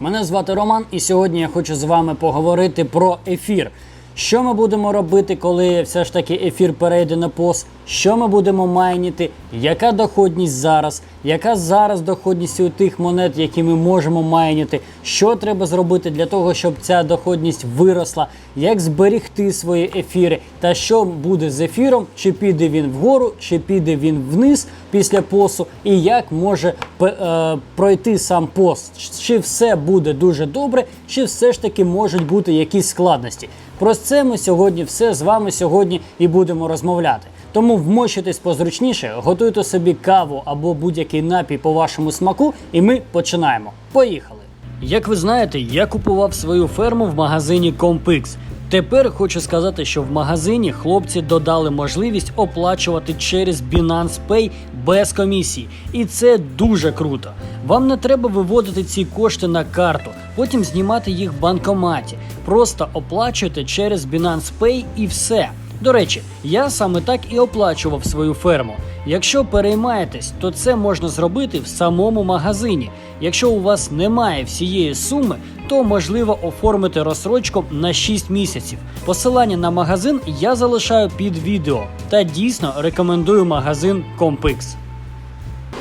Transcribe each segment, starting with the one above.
Мене звати Роман, і сьогодні я хочу з вами поговорити про ефір. Що ми будемо робити, коли все ж таки ефір перейде на пост? Що ми будемо майніти? Яка доходність зараз? Яка зараз доходність у тих монет, які ми можемо майніти? Що треба зробити для того, щоб ця доходність виросла? Як зберегти свої ефіри? Та що буде з ефіром? Чи піде він вгору, чи піде він вниз після посту? І як може е, пройти сам пост? Чи все буде дуже добре, чи все ж таки можуть бути якісь складності? Про це ми сьогодні все з вами сьогодні і будемо розмовляти. Тому вмощуйтесь позручніше, готуйте собі каву або будь-який напій по вашому смаку, і ми починаємо. Поїхали! Як ви знаєте, я купував свою ферму в магазині Compix. Тепер хочу сказати, що в магазині хлопці додали можливість оплачувати через Binance Pay без комісії, і це дуже круто. Вам не треба виводити ці кошти на карту, потім знімати їх в банкоматі. Просто оплачуйте через Binance Pay і все. До речі, я саме так і оплачував свою ферму. Якщо переймаєтесь, то це можна зробити в самому магазині. Якщо у вас немає всієї суми, то можливо оформити розсрочку на 6 місяців. Посилання на магазин я залишаю під відео та дійсно рекомендую магазин Compix.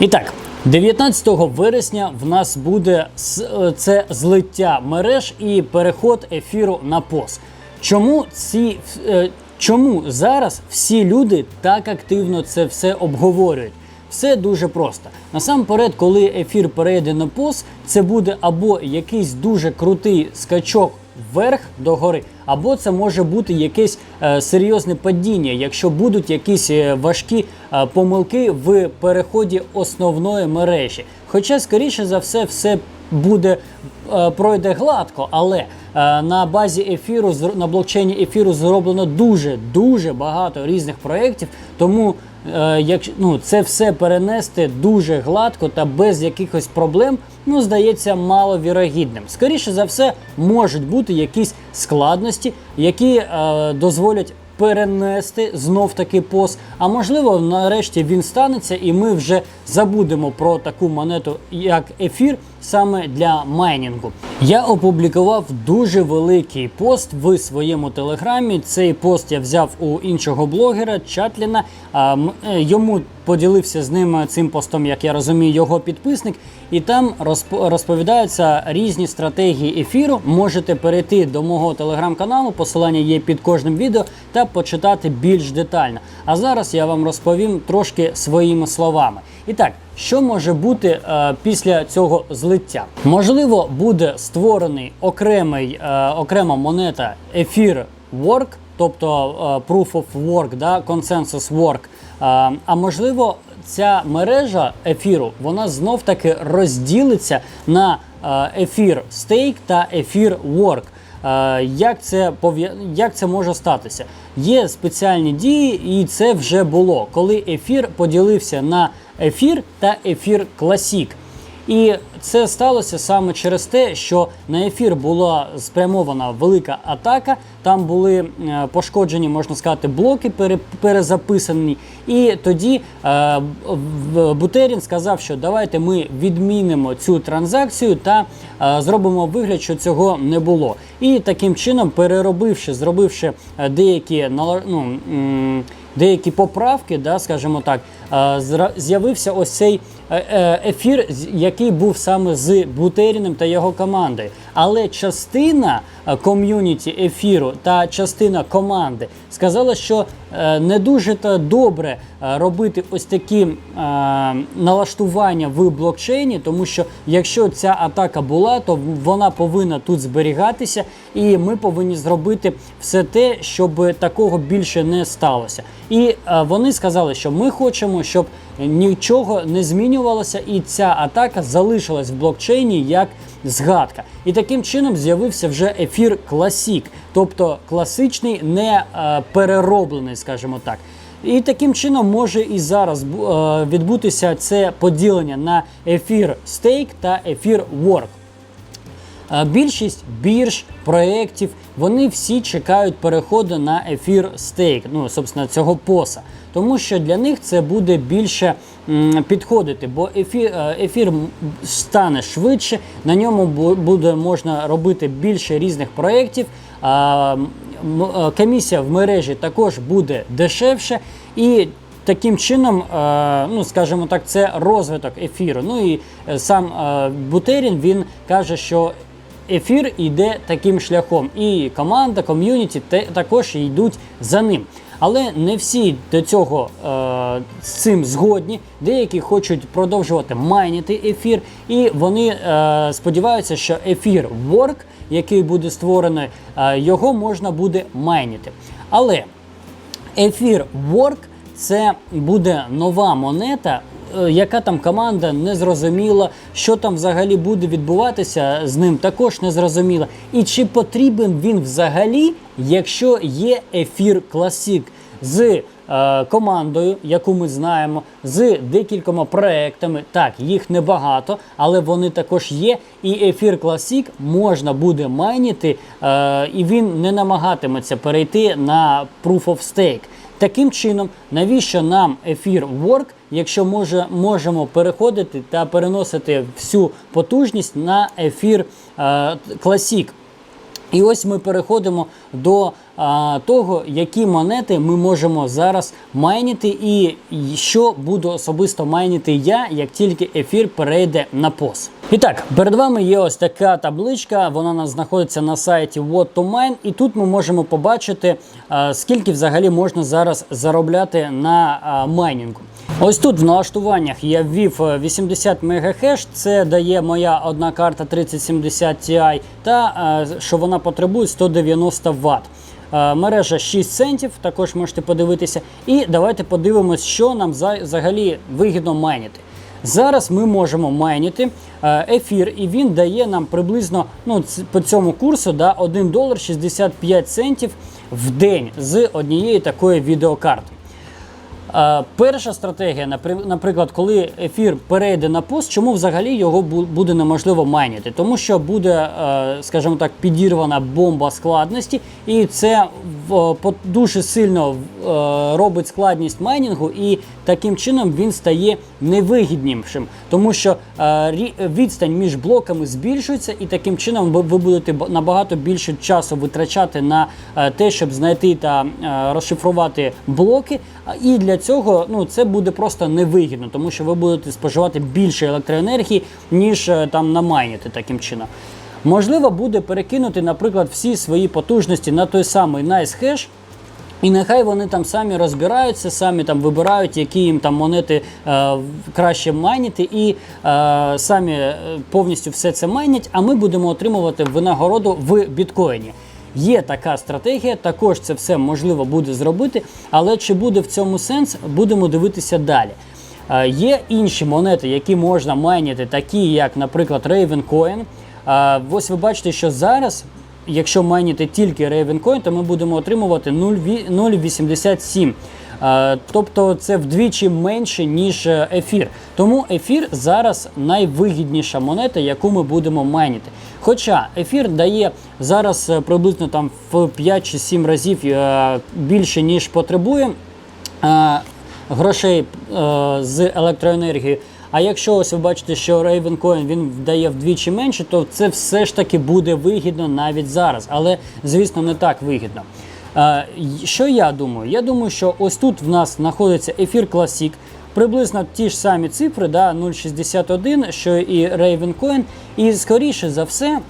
І так, 19 вересня в нас буде е, це злиття мереж і переход ефіру на пост. Чому ці е, чому зараз всі люди так активно це все обговорюють? Все дуже просто. Насамперед, коли ефір перейде на пост, це буде або якийсь дуже крутий скачок вверх до гори, або це може бути якесь е, серйозне падіння, якщо будуть якісь е, важкі е, помилки в переході основної мережі. Хоча, скоріше за все, все буде пройде гладко, але на базі ефіру на блокчейні ефіру зроблено дуже дуже багато різних проєктів, тому як ну, це все перенести дуже гладко та без якихось проблем, ну здається маловірогідним. Скоріше за все, можуть бути якісь складності, які е, дозволять. Перенести знов таки пост, а можливо, нарешті він станеться, і ми вже забудемо про таку монету, як ефір, саме для майнінгу. Я опублікував дуже великий пост в своєму телеграмі. Цей пост я взяв у іншого блогера Чатліна. Е, йому поділився з ним цим постом, як я розумію, його підписник. І там розп- розповідаються різні стратегії ефіру. Можете перейти до мого телеграм-каналу, посилання є під кожним відео, та почитати більш детально. А зараз я вам розповім трошки своїми словами. І так, що може бути е, після цього злиття? Можливо, буде створений окремий, е, окрема монета ефір Work, тобто е, Proof of Work, да, Consensus Work. Е, а можливо, ця мережа ефіру вона знов таки розділиться на е, ефір Stake та ефір Work. Як це як це може статися? Є спеціальні дії, і це вже було, коли ефір поділився на ефір та ефір Classic. І це сталося саме через те, що на ефір була спрямована велика атака. Там були е, пошкоджені, можна сказати, блоки пере- перезаписані. І тоді е, Бутерін сказав, що давайте ми відмінимо цю транзакцію та е, зробимо вигляд, що цього не було. І таким чином, переробивши, зробивши деякі ну, деякі поправки, да, скажімо так, з'явився ось цей ефір, який був саме з Бутеріним та його командою. Але частина е, ком'юніті ефіру та частина команди сказала, що е, не дуже то добре е, робити ось такі е, налаштування в блокчейні, тому що якщо ця атака була, то вона повинна тут зберігатися, і ми повинні зробити все те, щоб такого більше не сталося. І е, вони сказали, що ми хочемо, щоб нічого не змінювалося, і ця атака залишилась в блокчейні як згадка. І таким чином з'явився вже ефір Classic, тобто класичний, не е, перероблений, скажімо так. І таким чином може і зараз е, відбутися це поділення на ефір стейк та ефір Work. Більшість бірж, проєктів, вони всі чекають переходу на ефір стейк, ну, собственно, цього поса. Тому що для них це буде більше підходити, бо ефір, е, ефір стане швидше, на ньому буде можна робити більше різних проєктів. е, Комісія в мережі також буде дешевше і Таким чином, е, ну скажімо так, це розвиток ефіру. Ну і сам Бутерін він каже, що ефір йде таким шляхом, і команда, ком'юніті також йдуть за ним. Але не всі до цього е, з цим згодні. Деякі хочуть продовжувати майнити ефір, і вони е, сподіваються, що ефір Work, який буде створений, е, його можна буде майнити. Але Ефір Work це буде нова монета, яка там команда не зрозуміла, що там взагалі буде відбуватися з ним, також не зрозуміла. І чи потрібен він взагалі, якщо є ефір Classic з е, командою, яку ми знаємо, з декількома проектами. Так, їх небагато, але вони також є. І ефір Classic можна буде майніти, е, і він не намагатиметься перейти на Proof of Stake. Таким чином, навіщо нам ефір Work, якщо може, можемо переходити та переносити всю потужність на ефір е, Classic? І ось ми переходимо до а, того, які монети ми можемо зараз майніти, і що буду особисто майніти я, як тільки ефір перейде на POS. І так, перед вами є ось така табличка. Вона у нас знаходиться на сайті What to Mine, і тут ми можемо побачити, а, скільки взагалі можна зараз заробляти на а, майнінгу. Ось тут в налаштуваннях я ввів е, 80 МГц, це дає моя одна карта 3070 Ti, та е, що вона потребує 190 Вт. Е, Мережа 6 центів, також можете подивитися. І давайте подивимось, що нам взагалі вигідно майнити. Зараз ми можемо майнити е, ефір, і він дає нам приблизно ну, по цьому курсу да, 1 долар 65 центів в день з однієї такої відеокарти. Е, Перша стратегія, напри- наприклад, коли ефір перейде на пост, чому взагалі його буде неможливо майнити? Тому що буде, е, скажімо так, підірвана бомба складності, і це дуже сильно е, робить складність майнінгу, і таким чином він стає невигіднішим, тому що е, відстань між блоками збільшується, і таким чином ви, будете набагато більше часу витрачати на е, те, щоб знайти та е, розшифрувати блоки. І для цього ну це буде просто невигідно, тому що ви будете споживати більше електроенергії, ніж е, там намайнити таким чином. Можливо, буде перекинути, наприклад, всі свої потужності на той самий NiceHash, і нехай вони там самі розбираються, самі там вибирають, які їм там монети е, краще майніти, і е, самі е, повністю все це майнять, а ми будемо отримувати винагороду в біткоїні. Є така стратегія, також це все можливо буде зробити, але чи буде в цьому сенс, будемо дивитися далі. Е, Є інші монети, які можна майніти, такі як, наприклад, Ravencoin. Е, Ось ви бачите, що зараз, якщо майніти тільки Ravencoin, то ми будемо отримувати 0,87. Е, Тобто це вдвічі менше, ніж е, ефір. Тому ефір зараз найвигідніша монета, яку ми будемо майніти. Хоча ефір дає зараз е, приблизно там в 5 чи 7 разів е, більше, ніж потребує грошей з електроенергією. А якщо ось ви бачите, що Ravencoin він дає вдвічі менше, то це все ж таки буде вигідно навіть зараз. Але, звісно, не так вигідно. Що я думаю? Я думаю, що ось тут в нас знаходиться ефір Classic, приблизно ті ж самі цифри, да, 0,61, що і Ravencoin. І скоріше за все,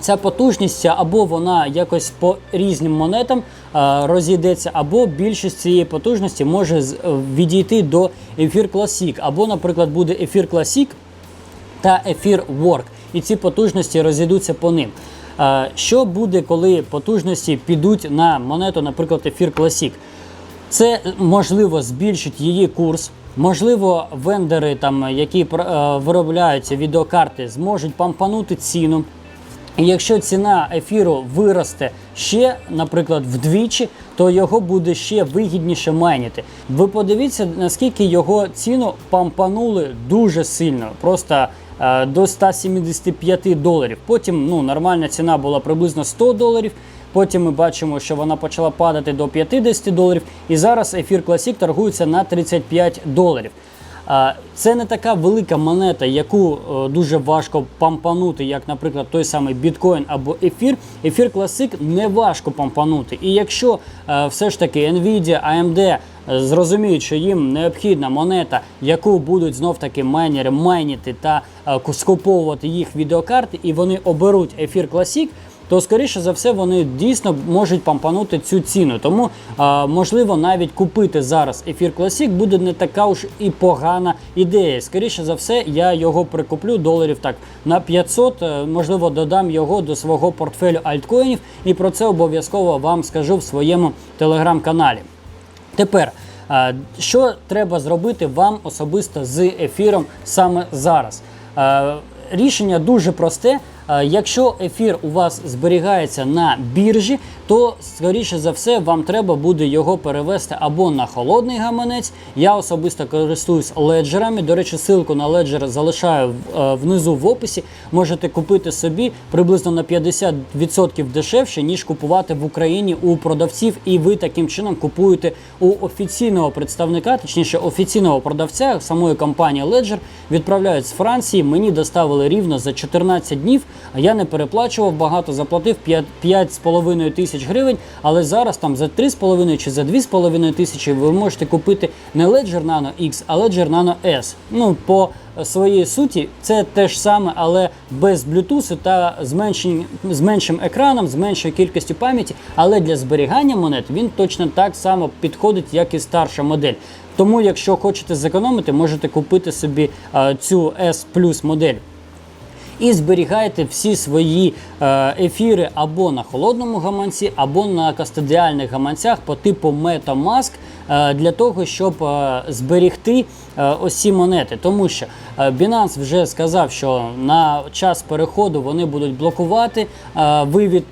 Ця потужність або вона якось по різним монетам розійдеться, або більшість цієї потужності може відійти до ефір Classic, або, наприклад, буде ефір Classic та ефір Work, і ці потужності розійдуться по ним. Е, Що буде, коли потужності підуть на монету, наприклад, ефір Classic? Це можливо збільшить її курс. Можливо, вендори, там, які е, виробляють відеокарти, зможуть пампанути ціну. І якщо ціна ефіру виросте ще, наприклад, вдвічі, то його буде ще вигідніше майніти. Ви подивіться, наскільки його ціну пампанули дуже сильно. Просто е, до 175 доларів. Потім ну, нормальна ціна була приблизно 100 доларів. Потім ми бачимо, що вона почала падати до 50 доларів. І зараз ефір Classic торгується на 35 доларів. Це не така велика монета, яку е, дуже важко пампанути, як, наприклад, той самий біткоін або ефір. Ефір Classic не важко пампанути. І якщо е, все ж таки Nvidia, AMD е, зрозуміють, що їм необхідна монета, яку будуть знов таки майнери майніти та скуповувати їх відеокарти, і вони оберуть ефір Classic, то скоріше за все вони дійсно можуть пампанути цю ціну. Тому а, можливо навіть купити зараз ефір Classic буде не така уж і погана ідея. Скоріше за все, я його прикуплю доларів так на 500, е, можливо, додам його до свого портфелю альткоїнів, і про це обов'язково вам скажу в своєму телеграм-каналі. Тепер, що треба зробити вам особисто з ефіром саме зараз? Рішення дуже просте. Е, Якщо ефір у вас зберігається на біржі, то скоріше за все вам треба буде його перевести або на холодний гаманець. Я особисто користуюсь леджерами. До речі, ссылку на леджер залишаю е, внизу в описі. Можете купити собі приблизно на 50% дешевше, ніж купувати в Україні у продавців, і ви таким чином купуєте у офіційного представника, точніше офіційного продавця самої компанії Ledger, відправляють з Франції. Мені доставили рівно за 14 днів. Я не переплачував багато, заплатив 5,5 тисяч гривень. Але зараз там за 3,5 чи за 2,5 тисячі ви можете купити не Ledger Nano X, а Ledger Nano S. Ну по своїй суті це те ж саме, але без Bluetooth та з меншим, з меншим екраном, з меншою кількістю пам'яті. Але для зберігання монет він точно так само підходить, як і старша модель. Тому, якщо хочете зекономити, можете купити собі а, цю S Plus модель. І зберігайте всі свої е, ефіри або на холодному гаманці, або на кастодіальних гаманцях по типу MetaMask е, для того, щоб е, зберігти ось ці монети. Тому що е, Binance вже сказав, що на час переходу вони будуть блокувати е, вивід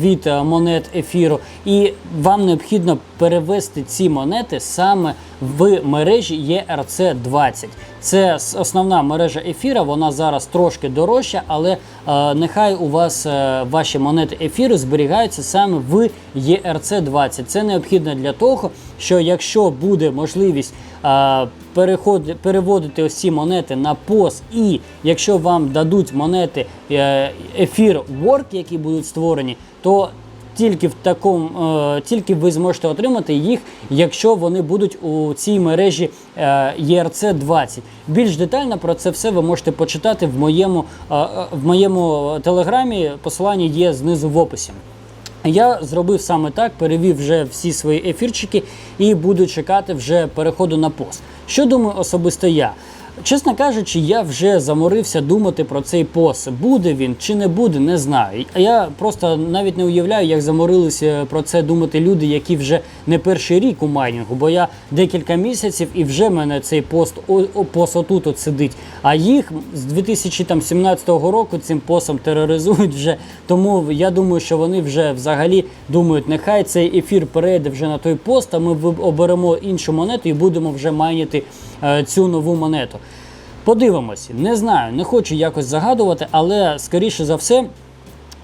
від е, монет ефіру, і вам необхідно перевести ці монети саме в мережі ERC20. Це основна мережа ефіра. Вона зараз трошки дорожча, але е, нехай у вас е, ваші монети ефіру зберігаються саме в ERC20. Це необхідно для того, що якщо буде можливість е, переводити ось монети на POS, і якщо вам дадуть монети е, ефір Work, які будуть створені, то тільки в такому, е, тільки ви зможете отримати їх, якщо вони будуть у цій мережі е, ERC 20. Більш детально про це все ви можете почитати в моєму, в моєму телеграмі. Посилання є знизу в описі. Я зробив саме так, перевів вже всі свої ефірчики і буду чекати вже переходу на пост. Що думаю особисто я? Чесно кажучи, я вже заморився думати про цей пост. Буде він чи не буде, не знаю. Я просто навіть не уявляю, як заморилися про це думати люди, які вже не перший рік у майнінгу, бо я декілька місяців і вже мене цей пост пост отут от сидить. А їх з 2017 року цим постом тероризують вже. Тому я думаю, що вони вже взагалі думають, нехай цей ефір перейде вже на той пост, а ми оберемо іншу монету і будемо вже майнити цю нову монету. Подивимось, не знаю, не хочу якось загадувати, але скоріше за все,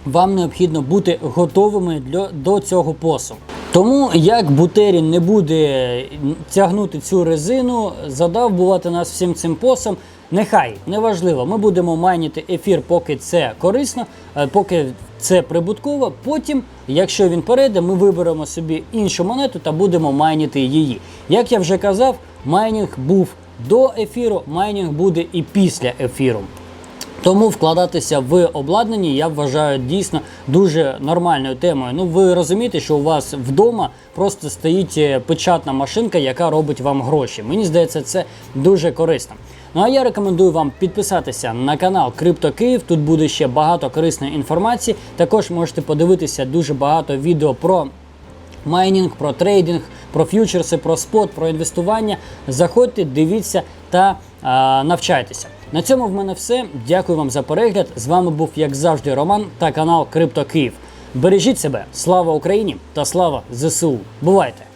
вам необхідно бути готовими для, до цього посу. Тому як Бутерін не буде тягнути цю резину, задавбувати нас всім цим посом, нехай неважливо. Ми будемо майніти ефір, поки це корисно, е, поки це прибутково. Потім, якщо він перейде, ми виберемо собі іншу монету та будемо майніти її. Як я вже казав, майнінг був до ефіру, майнінг буде і після ефіру. Тому вкладатися в обладнання я вважаю дійсно дуже нормальною темою. Ну ви розумієте, що у вас вдома просто стоїть е, печатна машинка, яка робить вам гроші. Мені здається, це дуже корисно. Ну а я рекомендую вам підписатися на канал Крипто Київ. Тут буде ще багато корисної інформації. Також можете подивитися дуже багато відео про майнінг, про трейдинг, про ф'ючерси, про спот, про інвестування. Заходьте, дивіться та а, навчайтеся. На цьому в мене все. Дякую вам за перегляд. З вами був, як завжди, Роман та канал Крипто Київ. Бережіть себе, слава Україні та слава ЗСУ. Бувайте!